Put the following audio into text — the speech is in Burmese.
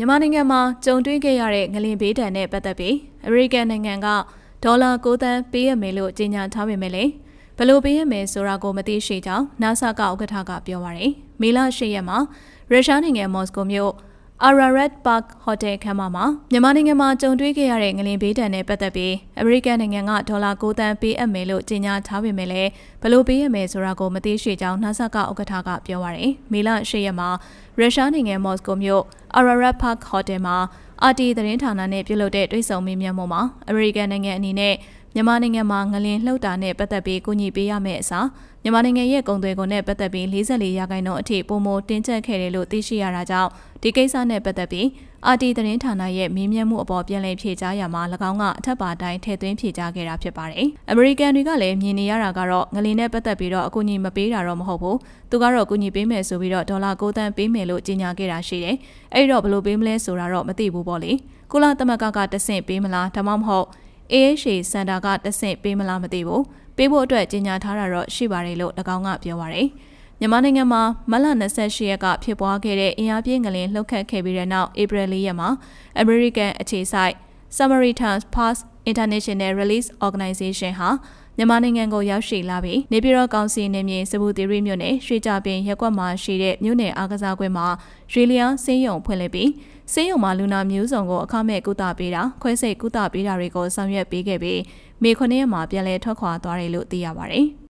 မြန်မာနိုင်ငံမှာကြုံတွေ့ခဲ့ရတဲ့ငလင်ဘေးဒဏ်နဲ့ပတ်သက်ပြီးအမေရိကန်နိုင်ငံကဒေါ်လာ9သန်းပေးရမယ်လို့ကြေညာထားပေမဲ့လည်းဘယ်လို့ပေးရမယ်ဆိုတာကိုမသိရှိကြောင်း NASA ကဥက္ကဋ္ဌကပြောပါရယ်။မေလ10ရက်မှာရုရှားနိုင်ငံမော်စကိုမြို့ Ararat Park Hotel ခန်းမမှာမြန်မာနိုင်ငံမှာကြုံတွေ့ခဲ့ရတဲ့ငလင်ဘေးဒဏ်နဲ့ပတ်သက်ပြီးအမေရိကန်နိုင်ငံကဒေါ်လာ9သန်းပေးအပ်မယ်လို့ကြေညာထားပေမဲ့လည်းဘယ်လို့ပေးရမယ်ဆိုတာကိုမသိရှိကြောင်း NASA ကဥက္ကဋ္ဌကပြောပါရယ်။မေလ10ရက်မှာရုရှားနိုင်ငံမော်စကိုမြို့ Ararat Park Hotel မှာ RT သတင်းဌာနနဲ့ပြုလုပ်တဲ့တွေ့ဆုံမေးမြန်းမှုမှာအမေရိကန်နိုင်ငံအနေနဲ့မြန်မာနိုင်ငံမှာငလင်လှုပ်တာနဲ့ပတ်သက်ပြီးကူညီပေးရမယ့်အစားမြန်မာနိုင်ငံရဲ့ကုန်သွယ်ကုန်နဲ့ပတ်သက်ပြီး44ရာခိုင်နှုန်းအထိပုံမတင်ကျပ်ခဲ့တယ်လို့သိရှိရတာကြောင့် ဒီကိစ္စနဲ့ပတ်သက်ပြီး RT သတင်းဌာနရဲ့မေးမြန်းမှုအပေါ်ပြန်လည်ဖြေကြားရမှာ၎င်းကအထက်ပါတိုင်းထည့်သွင်းဖြေကြားခဲ့တာဖြစ်ပါတယ်။အမေရိကန်တွေကလည်းမြင်နေရတာကတော့ငလင်နဲ့ပတ်သက်ပြီးတော့အကူအညီမပေးတာတော့မဟုတ်ဘူး။သူကတော့အကူအညီပေးမယ်ဆိုပြီးတော့ဒေါ်လာ9သန်းပေးမယ်လို့ကြေညာခဲ့တာရှိတယ်။အဲ့တော့ဘယ်လိုပေးမလဲဆိုတာတော့မသိဘူးပေါ့လေ။ကုလသမဂ္ဂကတဆင့်ပေးမလားဒါမှမဟုတ် AHA စင်တာကတဆင့်ပေးမလားမသိဘူးပေးဖို့အတွက်ကြေညာထားတာတော့ရှိပါတယ်လို့၎င်းကပြောပါရယ် မြန်မာနိုင်ငံမှာမလ28ရက်ကဖြစ်ပွားခဲ့တဲ့အင်အားပြင်းငလင်လှုပ်ခတ်ခဲ့ပြီးတဲ့နောက်ဧပြီ၄ရက်မှာ American အခြေစိုက် Samaritan's Pass International Release Organization ဟာမြန်မာနိုင်ငံကိုရောက်ရှိလာပြီးနေပြည်တော်ကောင်စီနေမြေစပူတီရီမြို့နယ်ရွှေကြပင်ရက်ကွက်မှာရှိတဲ့မြို့နယ်အားကစားကွင်းမှာရေလျံစင်းရုံဖွင့်လှစ်ပြီးဆေးရုံမှာလူနာမျိုးစုံကိုအခမဲ့ကုသပေးတာခွဲစိတ်ကုသပေးတာတွေကိုဆောင်ရွက်ပေးခဲ့ပြီးမေ9ရက်မှာပြန်လည်ထွက်ခွာသွားတယ်လို့သိရပါတယ်။